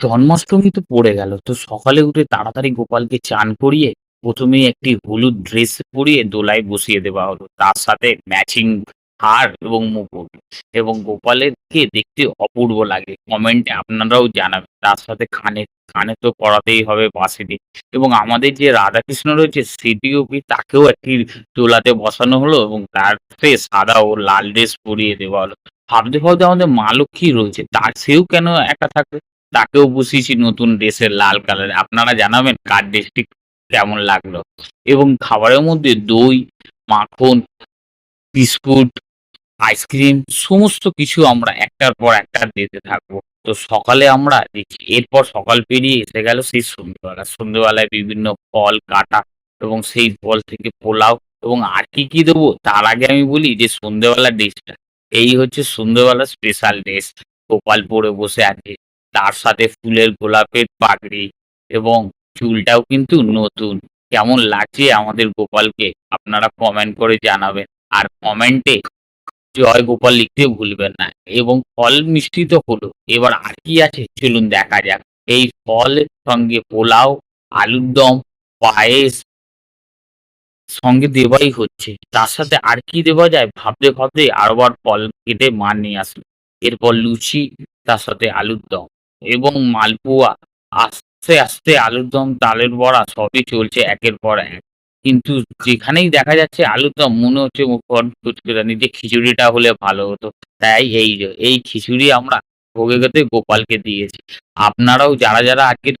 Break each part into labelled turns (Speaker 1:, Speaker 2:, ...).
Speaker 1: জন্মাষ্টমী তো পড়ে গেল। তো সকালে উঠে তাড়াতাড়ি গোপালকে চান করিয়ে ১ম এই একটি হলুদ ড্রেস পরিয়ে দোলায় বসিয়ে দেওয়া হলো। তার সাথে ম্যাচিং হার এবং মুকুট এবং গোপালেরকে দেখতে অপূর্ব লাগে। কমেন্টে আপনারাও জানাবেন। তার সাথে কানে, খানে তো পরাতেই হবে বাঁশিটি এবং আমাদের যে রাধাকৃষ্ণ রয়েছে স্মৃতিওপি তাকেও একটি দোলাতে বসানো হলো এবং তার সাদা ও লাল ড্রেস পরিয়ে দেওয়া হলো। ভাবতে, ভাবতে আমাদের মা লক্ষ্মী রয়েছে তার সেও কেন একা থাকবে? তাকেও বসিয়েছি নতুন ড্রেসের লাল কালারে। আপনারা জানাবেন কার ড্রেসটি কেমন লাগল? এবং খাবারের মধ্যে দই, মাখন, বিস্কুট, আইসক্রিম সমস্ত কিছু আমরা একটার পর একটা দিতে থাকব। তো সকালে আমরা দিচ্ছি। এরপর সকাল পেরিয়ে এসে গেল সেই সন্ধ্যেবেলা। সন্ধ্যেবেলায় বিভিন্ন ফল কাটা এবং সেই ফল থেকে পোলাও এবং আর কি, কি দেবো? তার আগে আমি বলি যে সন্ধ্যেবেলার ডিশটা। এই হচ্ছে সন্ধ্যেবেলার স্পেশাল ড্রেস গোপাল পরে বসে আছে। তার সাথে ফুলের গোলাপের পাগড়ি এবং চুলটাও কিন্তু নতুন। কেমন লাগছে আমাদের গোপালকে? আপনারা কমেন্ট করে জানাবেন। আর কমেন্টে জয় গোপাল লিখতে ভুলবেন না এবং ফল মিষ্টি তো হলো। এবার আর কি আছে? চলুন দেখা যাক। এই ফলের সঙ্গে পোলাও, আলুর দম, পায়েস সঙ্গে দেওয়াই হচ্ছে। তার সাথে আর কি দেওয়া যায়? ভাবতে, ভাবতে আরবার ফল কেটে মা নিয়ে আসলো। এরপর লুচি, তার সাথে আলুর দম এবং মালপোয়া। আস্তে, আস্তে আলুর দম, তালের বড়া সবই চলছে একের পর এক। কিন্তু যেখানেই দেখা যাচ্ছে আলুর দম মনে হচ্ছে মুখ যে খিচুড়িটা হলে ভালো হতো। তাই এই এই খিচুড়ি আমরা ভোগে গেতে গোপালকে দিয়েছি। আপনারাও যারা, যারা আজকের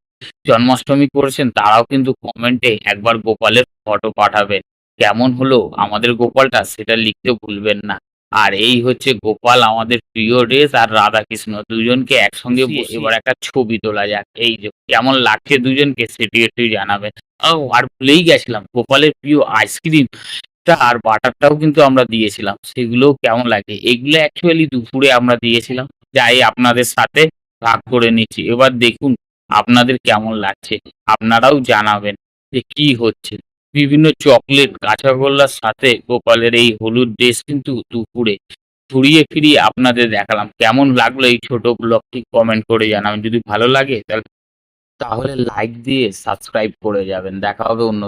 Speaker 1: জন্মাষ্টমী করেছেন তারাও কিন্তু কমেন্টে একবার গোপালের ফটো পাঠাবেন। কেমন হলো আমাদের গোপালটা সেটা লিখতে ভুলবেন না। আর এই হচ্ছে গোপাল আমাদের প্রিয় ড্রেস আর রাধাকৃষ্ণ দুজনকে একসঙ্গে এবার একটা ছবি তোলা যাক। এই যে কেমন লাগছে দুজনকে সেটি একটু জানাবেন। ও আর ভুলেই গেছিলাম গোপালের প্রিয় আইসক্রিমটা আর বাটারটাও কিন্তু আমরা দিয়েছিলাম। সেগুলোও কেমন লাগে? এগুলো অ্যাকচুয়ালি দুপুরে আমরা দিয়েছিলাম। যাই আপনাদের সাথে ভাগ করে নিচ্ছি। এবার দেখুন আপনাদের কেমন লাগছে? আপনারাও জানাবেন যে কি হচ্ছে? বিভিন্ন চকলেট, কাঁচাগোল্লার সাথে গোপালের এই হলুদ ড্রেস কিন্তু দুপুরে ঘুরিয়ে ফিরিয়ে আপনাদের দেখালাম। কেমন লাগল এই ছোট ব্লগটি কমেন্ট করে জানাবেন। যদি ভালো লাগে তাহলে লাইক দিয়ে সাবস্ক্রাইব করে যাবেন। দেখা হবে অন্য